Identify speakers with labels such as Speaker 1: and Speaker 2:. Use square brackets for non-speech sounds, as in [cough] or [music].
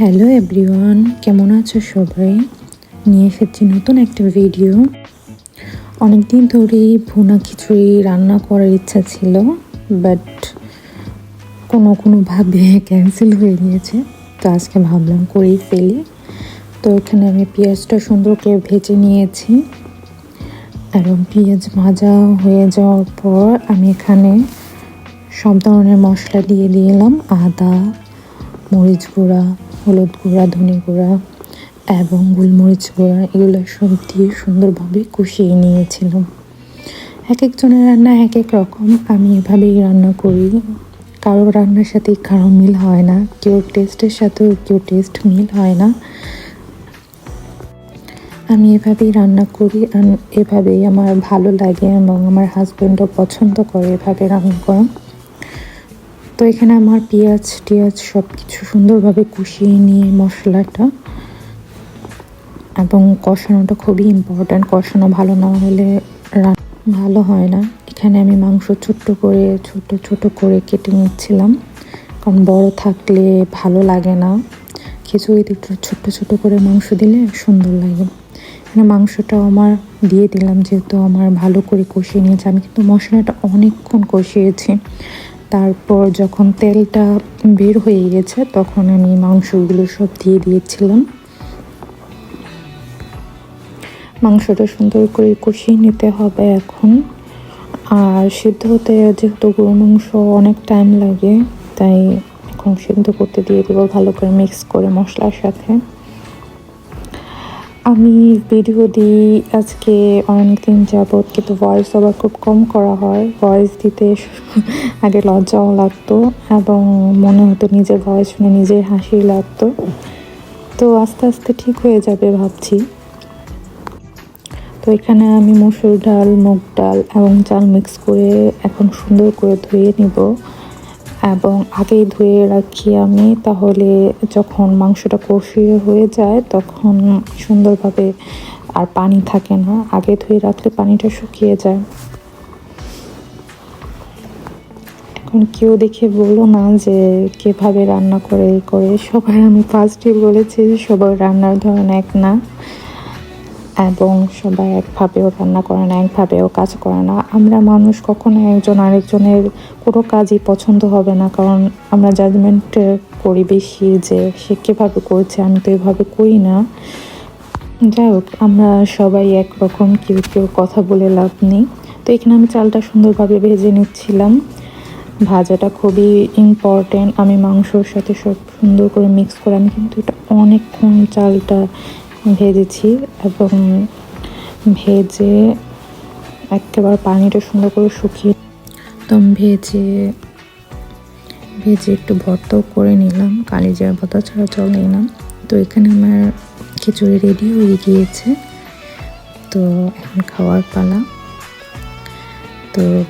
Speaker 1: Hello everyone, কেমন আছো সবাই? নিয়ে এসেছি নতুন একটা ভিডিও। অনেক দিন ধরেই ভুনা খিচুড়ি রান্না করার ইচ্ছা ছিল বাট কোনো কোনোভাবে ক্যান্সেল হয়ে গিয়েছে। তো আজকে ভাবলাম করেই ফেলি। তো এখানে আমি পেঁয়াজটা সুন্দর করে ভেজে নিয়েছি। এবং পেঁয়াজ ভাজা হয়ে যাওয়ার পর আমি এখানে সব ধরনের মশলা দিয়ে দিলাম। আদা, মরিচ গুঁড়া হলুদ গুঁড়া, ধনে গুঁড়া এবং গোলমরিচ গুঁড়া এগুলো সব দিয়ে সুন্দরভাবে কষিয়ে নিয়েছিলাম এক একজনের রান্না এক এক রকম। আমি এভাবেই রান্না করি। কারও রান্নার সাথে কারও মিল হয় না। কেউ টেস্টের সাথেও কেউ টেস্ট মিল হয় না। আমি এভাবেই রান্না করি এভাবেই আমার ভালো লাগে এবং আমার হাজব্যান্ডও পছন্দ করে এভাবে রান্না করা। তো এখানে আমার পেঁয়াজ টিয়াজ সব কিছু সুন্দরভাবে কষিয়ে নিয়ে মশলাটা এবং কষানোটা খুবই ইম্পর্ট্যান্ট কষানো ভালো না হলে ভালো হয় না। এখানে আমি মাংস ছোট্ট করে, ছোট ছোট করে কেটে নিচ্ছিলাম। কারণ বড় থাকলে ভালো লাগে না। খিচুড়িতে একটু ছোট্ট ছোট করে মাংস দিলে সুন্দর লাগে। এখানে মাংসটাও আমার দিয়ে দিলাম যেহেতু আমার ভালো করে কষিয়ে নিয়েছে। আমি কিন্তু মশলাটা অনেকক্ষণ কষিয়েছি। তারপর যখন তেলটা বের হয়ে গেছে, তখন আমি মাংসগুলো সব দিয়ে দিয়েছিলাম। মাংসটা সুন্দর করে কষিয়ে নিতে হবে এখন। আর সিদ্ধ হতে যেহেতু গরু মাংস অনেক টাইম লাগে, তাই এখন সিদ্ধ করতে দিয়ে দেবো ভালো করে মিক্স করে মশলার সাথে। আমি ভিডিও দিই আজকে অনেক দিন যাবৎ, কিন্তু ভয়েস আবার খুব কম করা হয়। ভয়েস দিতে [laughs] আগে লজ্জাও লাগতো এবং মনে হতো নিজের ভয়েস শুনে নিজের হাসি লাগতো। তো আস্তে আস্তে ঠিক হয়ে যাবে ভাবছি। তো এখানে আমি মসুর ডাল, মুগ ডাল এবং চাল মিক্স করে এখন সুন্দর করে ধুয়ে নিব। এবং আগেই ধুয়ে রাখি আমি, তাহলে যখন মাংসটা কষিয়ে হয়ে যায়, তখন সুন্দরভাবে আর পানি থাকে না। আগে ধুয়ে রাখলে পানিটা শুকিয়ে যায়। এখন কেউ দেখে বলো না যে কীভাবে রান্না করে করে। সবাই আমি ফার্স্টে বলেছি, সবার রান্নার ধরন এক না। এবং সবাই একভাবেও রান্না করে না, একভাবেও কাজ করে না। আমরা মানুষ কখনো একজন আরেকজনের কোনো কাজই পছন্দ হবে না, কারণ আমরা জাজমেন্ট করি বেশি যে সে কীভাবে করছে, আমি তো এভাবে করি না। যাই হোক, আমরা সবাই একরকম কেউ কেউ কথা বলে লাভ নেই। তো এখানে আমি চালটা সুন্দরভাবে ভেজে নিচ্ছিলাম। ভাজাটা খুবই ইম্পর্টেন্ট আমি মাংসর সাথে সব সুন্দর করে মিক্স করে, আমি কিন্তু এটা অনেকক্ষণ চালটা ভেজেছি এবং ভেজে একেবারে পানিটা সুন্দর করে শুকিয়ে একদম ভেজে ভেজে একটু ভর্তাও করে নিলাম কালিজিরা ভর্তা ছাড়া চলে নিলাম। তো এখানে আমার খিচুড়ি রেডি হয়ে গিয়েছে। তো এখন খাওয়ার পালা। তো